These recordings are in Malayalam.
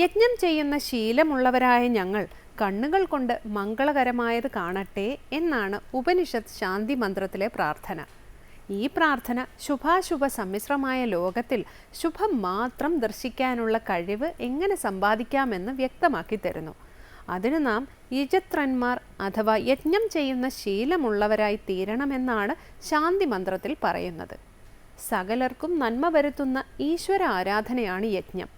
യജ്ഞം ചെയ്യുന്ന ശീലമുള്ളവരായ ഞങ്ങൾ കണ്ണുകൾ കൊണ്ട് മംഗളകരമായത് കാണട്ടെ എന്നാണ് ഉപനിഷത്ത് ശാന്തി മന്ത്രത്തിലെ പ്രാർത്ഥന. ഈ പ്രാർത്ഥന ശുഭാശുഭ സമ്മിശ്രമായ ലോകത്തിൽ ശുഭം മാത്രം ദർശിക്കാനുള്ള കഴിവ് എങ്ങനെ സമ്പാദിക്കാമെന്ന് വ്യക്തമാക്കി തരുന്നു. അതിന് നാം യജത്രന്മാർ അഥവാ യജ്ഞം ചെയ്യുന്ന ശീലമുള്ളവരായി തീരണമെന്നാണ് ശാന്തി മന്ത്രത്തിൽ പറയുന്നത്. സകലർക്കും നന്മ വരുത്തുന്ന ഈശ്വര ആരാധനയാണ് യജ്ഞം.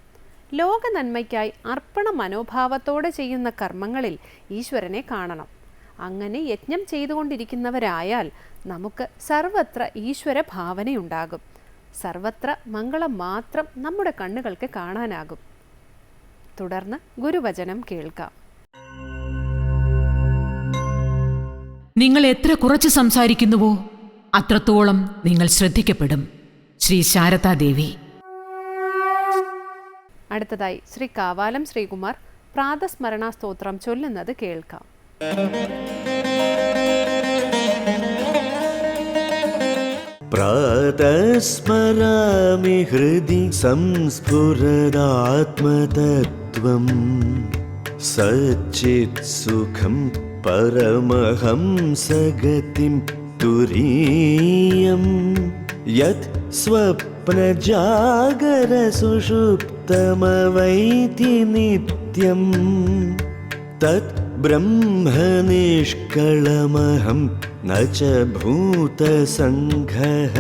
ലോക നന്മയ്ക്കായി അർപ്പണ മനോഭാവത്തോടെ ചെയ്യുന്ന കർമ്മങ്ങളിൽ ഈശ്വരനെ കാണണം. അങ്ങനെ യജ്ഞം ചെയ്തുകൊണ്ടിരിക്കുന്നവരായാൽ നമുക്ക് സർവത്ര ഈശ്വര ഭാവനയുണ്ടാകും. സർവത്ര മംഗളം മാത്രം നമ്മുടെ കണ്ണുകൾക്ക് കാണാനാകും. തുടർന്ന് ഗുരുവചനം കേൾക്കാം. നിങ്ങൾ എത്ര കുറച്ച് സംസാരിക്കുന്നുവോ അത്രത്തോളം നിങ്ങൾ ശ്രദ്ധിക്കപ്പെടും. ശ്രീ ശാരദാദേവി. അടുത്തതായി ശ്രീ കാവാലം ശ്രീകുമാർ പ്രാതസ്മരണ സ്തോത്രം ചൊല്ലുന്നത് കേൾക്കാം. പ്രാതസ്മരാമി ഹൃദി സംസ്ഫുരാത്മതത്വം സച്ചിത് സുഖം പരമഹംസഗതിം തുരീയം. യത് स्वप्नजागरसुषुप्तमवैति नित्यम् तत् ब्रह्मनिष्कळमहं न च भूतसङ्घः।